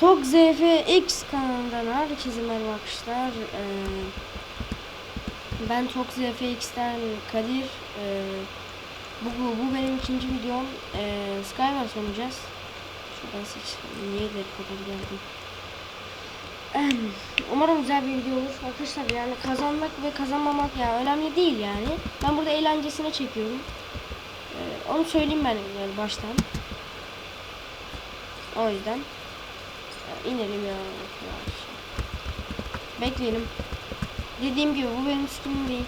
Tok ZFX kanalından herkese merhaba arkadaşlar. Ee, ben Tok ZFX'ten Kadir. Ee, bu, bu, bu benim ikinci videom. Ee, Skywars oynayacağız. Şuradan seç. Niye de geldim. Ehm, Umarım güzel bir video olur. Arkadaşlar yani kazanmak ve kazanmamak ya önemli değil yani. Ben burada eğlencesine çekiyorum. Ee, onu söyleyeyim ben yani baştan. O yüzden ya inelim ya. Bekleyelim. Dediğim gibi bu benim skinim değil.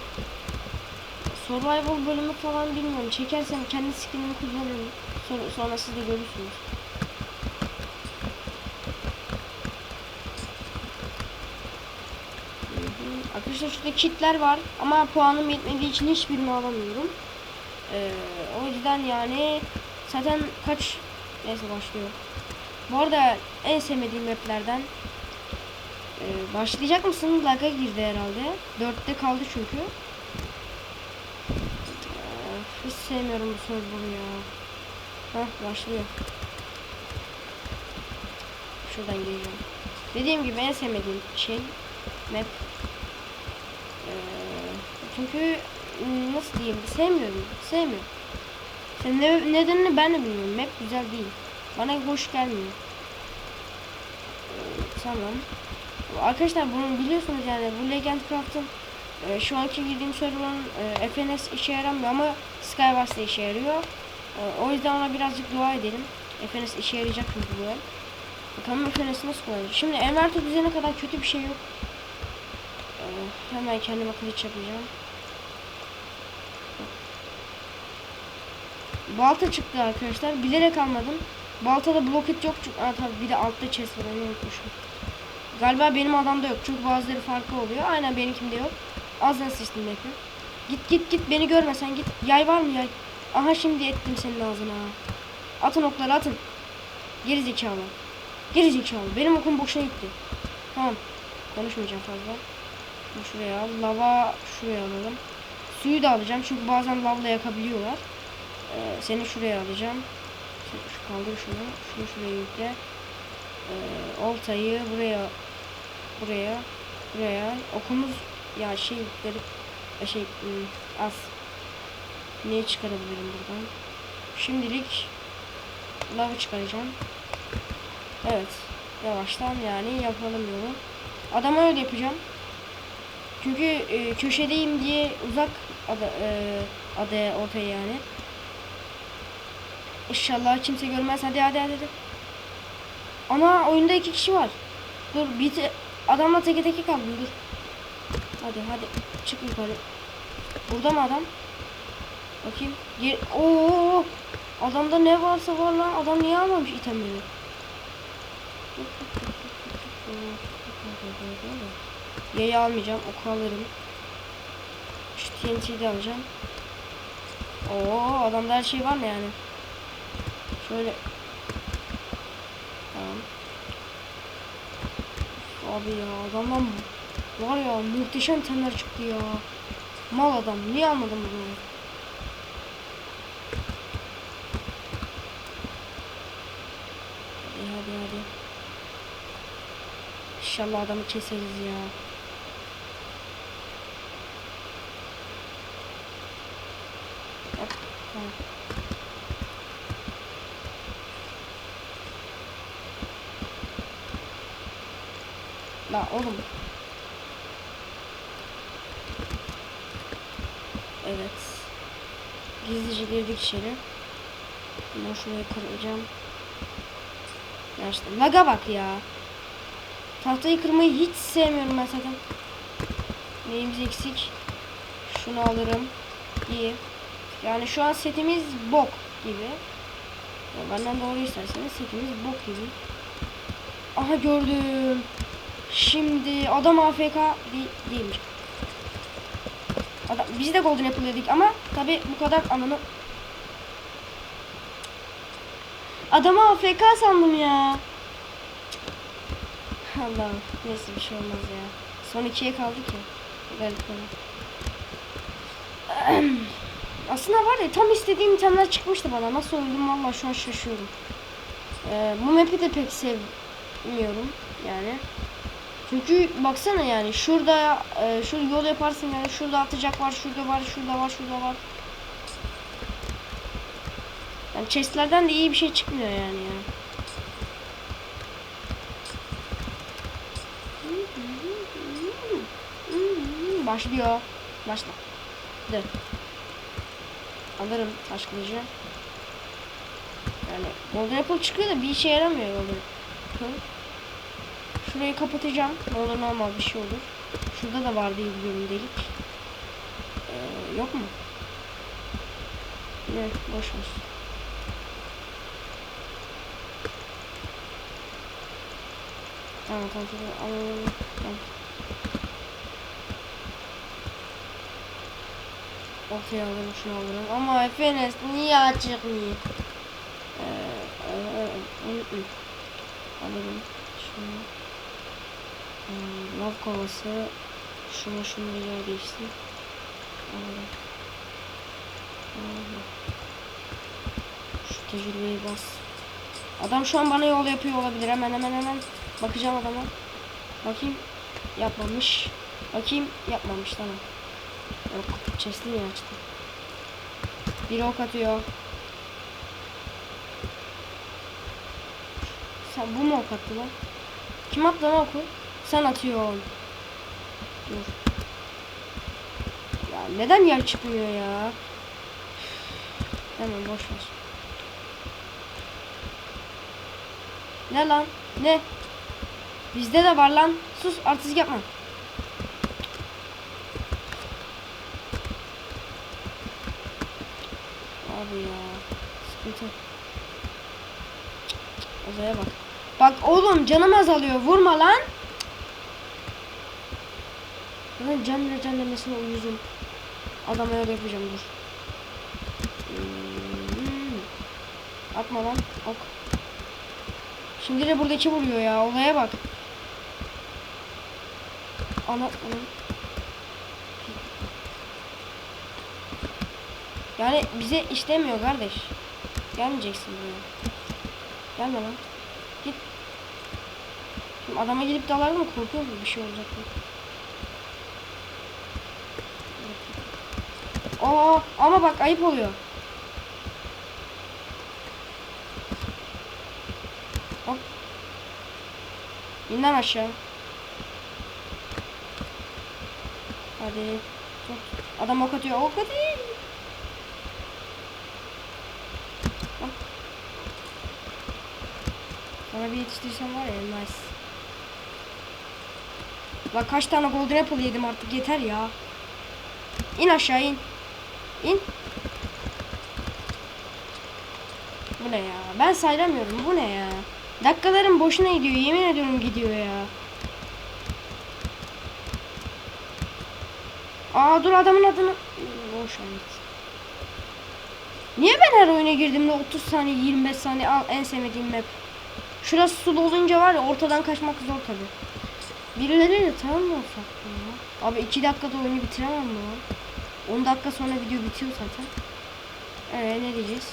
Survival bölümü falan bilmiyorum. Çekersem kendi skinimi kullanırım. Sonra, sonra siz de görürsünüz. Arkadaşlar şurada kitler var ama puanım yetmediği için hiçbirini alamıyorum. Ee, o yüzden yani zaten kaç neyse başlıyor. Bu arada en sevmediğim maplerden ee, başlayacak mısın? Lag'a girdi herhalde. Dörtte kaldı çünkü. Ee, hiç sevmiyorum bu server'ı ya. Hah başlıyor. Şuradan gireceğim. Dediğim gibi en sevmediğim şey map. Ee, çünkü ım, nasıl diyeyim sevmiyorum. Sevmiyorum. Ne, nedenini ben de bilmiyorum. Map güzel değil. Bana hoş gelmiyor. Tamam. Arkadaşlar bunu biliyorsunuz yani bu Legend Craft'ın e, şu anki girdiğim server'ın e, FNS işe yaramıyor ama Skywars'ta işe yarıyor. E, o yüzden ona birazcık dua edelim. FNS işe yarayacak çünkü bu el. Bakalım FNS nasıl kullanacak. Şimdi Enverto düzene kadar kötü bir şey yok. E, hemen kendime kılıç yapacağım. Balta çıktı arkadaşlar. Bilerek almadım. Baltada bloket yok çünkü Aa, tabii bir de altta chest var onu unutmuşum. Galiba benim adamda yok çünkü bazıları farklı oluyor. Aynen benimkinde yok. Azdan sıçtım bekle. Git git git beni görme sen git. Yay var mı yay? Aha şimdi ettim senin ağzına. Atın okları atın. Geri zekalı. Geri zekalı. Benim okum boşa gitti. Tamam. Konuşmayacağım fazla. Şuraya al. Lava şuraya alalım. Suyu da alacağım çünkü bazen lavla yakabiliyorlar. Ee, seni şuraya alacağım. Şu kaldır şunu. Şunu şuraya yükle. Ee, oltayı buraya buraya buraya. Okumuz ya şey garip e, şey ım, az. Neyi çıkarabilirim buradan? Şimdilik lavı çıkaracağım. Evet yavaştan yani yapalım yolu. Adama öyle yapacağım. Çünkü e, köşedeyim diye uzak ada, e, adaya ortaya yani İnşallah kimse görmez hadi hadi hadi. Ana oyunda iki kişi var. Dur bir te adamla teke teke kaldım dur. Hadi hadi çık yukarı. Burada mı adam? Bakayım. Gir Oo! Adamda ne varsa var lan. Adam niye almamış itemleri? Yayı almayacağım. Oku alırım. Şu TNT'yi de alacağım. Oo adamda her şey var mı yani? Şöyle Tamam. Abi ya adamdan var ya muhteşem temler çıktı ya. Mal adam niye almadın bunu? Hadi hadi hadi. İnşallah adamı keseriz ya. Hop, tamam. La oğlum. Evet. Gizlice girdik içeri. Ben şurayı kıracağım. Ya işte laga bak ya. Tahtayı kırmayı hiç sevmiyorum ben zaten. Neyimiz eksik? Şunu alırım. İyi. Yani şu an setimiz bok gibi. Ya benden doğru isterseniz setimiz bok gibi. Aha gördüm. Şimdi adam AFK değil, değilmiş. Adam, biz de Golden Apple dedik ama tabi bu kadar ananı... Adamı AFK sandım ya. Allah'ım neyse bir şey olmaz ya. Son ikiye kaldık ya. Garip konu. Aslında var ya tam istediğim itemler çıkmıştı bana. Nasıl öldüm valla şu an şaşıyorum. Ee, bu map'i de pek sev etmiyorum yani. Çünkü baksana yani şurada e, şu yol yaparsın yani şurada atacak var, şurada var, şurada var, şurada var. Yani chestlerden de iyi bir şey çıkmıyor yani ya. Başlıyor. Başla. Dur. Alırım taş kılıcı. Yani Golden Apple çıkıyor da bir işe yaramıyor Golden Apple. Şurayı kapatacağım. Ne olur ne olmaz bir şey olur. Şurada da var diye biliyorum delik. Ee, yok mu? Ne? Boş ver. Tamam tamam. Alalım. Tamam. Ortaya alırım şunu alırım. Ama Efenes niye açık niye? Ee, e, e, e, alırım. Şunu. Ee, lav kovası. Şunu değişsin. Alırım. Alırım. Şu tecrübeyi bas. Adam şu an bana yol yapıyor olabilir. Hemen hemen hemen. Bakacağım adama. Bakayım. Yapmamış. Bakayım. Yapmamış tamam. Yok. Chest'i niye açtı? Biri ok atıyor. Sen bu mu ok attı lan? Kim attı lan oku? Sen atıyorsun. Dur. Ya neden yer çıkmıyor ya? Hemen boş ver. Ne lan? Ne? Bizde de var lan. Sus artist yapma. Abi ya. Sıkıntı. Odaya bak. Bak oğlum canım azalıyor. Vurma lan. Ben can ne can demesine uyuzum. Adama öyle yapacağım dur. Hmm. Atma lan. Ok. Şimdi de buradaki vuruyor ya. Olaya bak. Ana. Yani bize işlemiyor kardeş. Gelmeyeceksin buraya. Gelme lan. Git. Şimdi adama gidip dalar mı korkuyor mu bir şey olacak mı? Aa, ama bak ayıp oluyor. Hop. İn lan aşağı. Hadi. Tut. Adam ok atıyor. Ok. Hop. Sana bir yetiştirsem var ya nice. Bak kaç tane golden apple yedim artık yeter ya. İn aşağı in. İn. Bu ne ya? Ben saylamıyorum. Bu ne ya? Dakikalarım boşuna gidiyor. Yemin ediyorum gidiyor ya. Aa dur adamın adını. Boş git. Niye ben her oyuna girdiğimde 30 saniye 25 saniye al en sevmediğim map. Şurası su dolunca var ya ortadan kaçmak zor tabi. Birileriyle tanımıyorsak ya. Abi 2 dakikada oyunu bitiremem mi? 10 dakika sonra video bitiyor zaten. Ee ne diyeceğiz?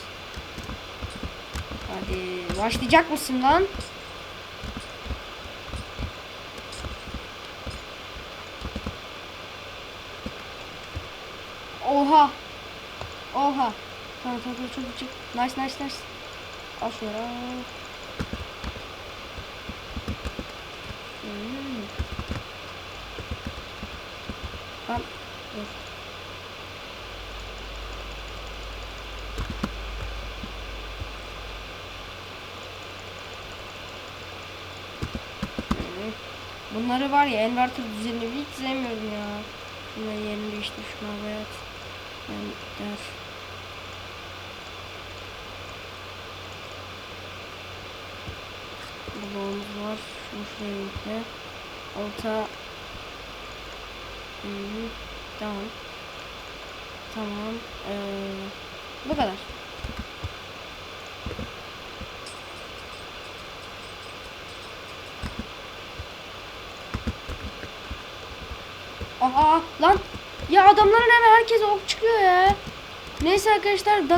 Hadi başlayacak mısın lan? Oha. Oha. Tamam tamam çok çok. Nice nice nice. Al şunu al. Hmm. Lan dur. Hmm. Bunları var ya enverter düzenini hiç sevmiyorum ya. Bunların yerini değiştir şuna hayat. Yani der. Bloğumuz var. Şunu şuraya yükle. Hı -hı. Tamam. Tamam. Ee, bu kadar. Aha lan. Ya adamların hemen herkes ok çıkıyor ya. Neyse arkadaşlar